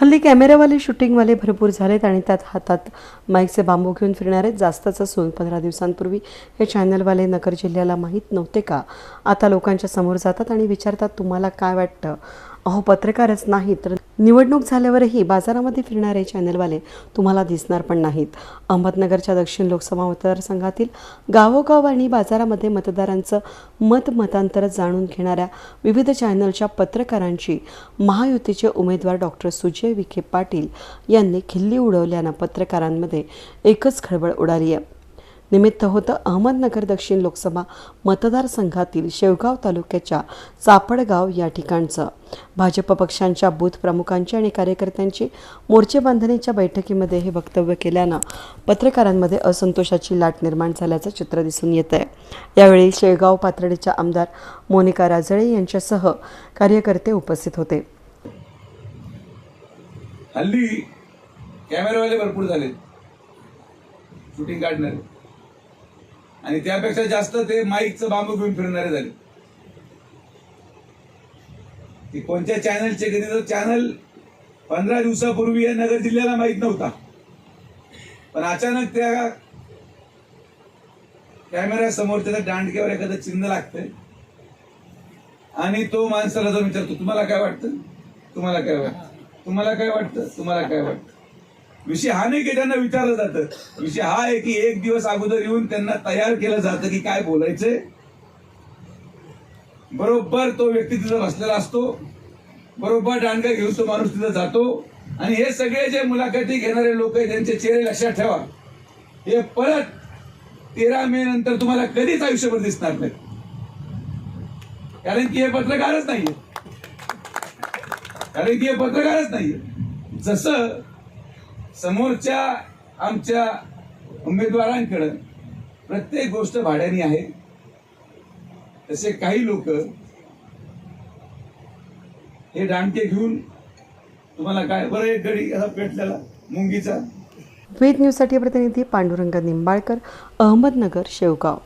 हल्ली कॅमेरावाले शूटिंगवाले भरपूर झालेत आणि त्यात हातात माईकचे बांबू घेऊन फिरणार आहेत. जास्तच असून पंधरा दिवसांपूर्वी हे चॅनलवाले नगर जिल्ह्याला माहीत नव्हते का? आता लोकांच्या समोर जातात आणि विचारतात तुम्हाला काय वाटतं? अहो पत्रकारच नाही तर निवडणूक झाल्यावरही बाजारामध्ये फिरणारे चॅनलवाले तुम्हाला दिसणार पण नाहीत. अहमदनगरच्या दक्षिण लोकसभा मतदारसंघातील गावोगाव आणि बाजारामध्ये मतदारांचं मत मतांतर जाणून घेणाऱ्या विविध चॅनलच्या पत्रकारांची महायुतीचे उमेदवार डॉक्टर सुजय विखे पाटील यांनी खिल्ली उडवल्यानं पत्रकारांमध्ये एकच खळबळ उडाली आहे. निमित्त होतं अहमदनगर दक्षिण लोकसभा मतदारसंघातील शेवगाव तालुक्याच्या चापडगाव या ठिकाणचं. भाजप पक्षांच्या बूथ प्रमुखांची आणि कार्यकर्त्यांची मोर्चे बांधणीच्या बैठकीमध्ये हे वक्तव्य केल्यानं पत्रकारांमध्ये असंतोषाची लाट निर्माण झाल्याचं चित्र दिसून येत आहे यावेळी शेळगाव पाथर्डीच्या आमदार मोनिका राजळे यांच्यासह कार्यकर्ते उपस्थित होते. हल्ली कॅमेरावाले भरपूर झाले शूटिंग काढणारे. आणि त्यापेक्षा जास्त ते माईकचं बांबू घेऊन फिरणारे झाले. ते कोणत्या चॅनलचे कधी तर चॅनल पंधरा दिवसापूर्वी या नगर जिल्ह्याला माहीत नव्हता. पण अचानक त्या कॅमेऱ्यासमोर त्याचा त्याच्या दांडक्यावर एखादं चिन्ह लागतंय. आणि तो माणसाला जाऊन विचारतो तुम्हाला काय वाटतं? तुम्हाला काय वाटतं? तुम्हाला काय वाटतं? तुम्हाला काय वाटतं? विषय हा नाही की त्यांना विचारलं जातं. विषय हा आहे की एक दिवस अगोदर येऊन त्यांना तयार केलं जातं की काय बोलायचंय. बरोबर तो व्यक्ती तिथं बसलेला असतो. बरोबर दांडगा घेऊन तो माणूस तिथं जातो. आणि हे सगळे जे मुलाखती घेणारे लोक आहेत त्यांचे चेहरे लक्षात ठेवा. हे परत तेरा मे नंतर तुम्हाला कधीच आयुष्यभर दिसणार नाही. कारण की हे पत्रकारच नाहीये. कारण की हे पत्रकारच नाहीये. जसं समोरच्या आमच्या उमेदवारांकडं प्रत्येक गोष्ट भाड्याने आहे. तसे काही लोक हे दांडके घेऊन तुम्हाला काय बरं एक गडी असा पेटलेला मुंगीचा. वेद न्यूजसाठी प्रतिनिधी पांडुरंग निंबाळकर अहमदनगर शेवगाव.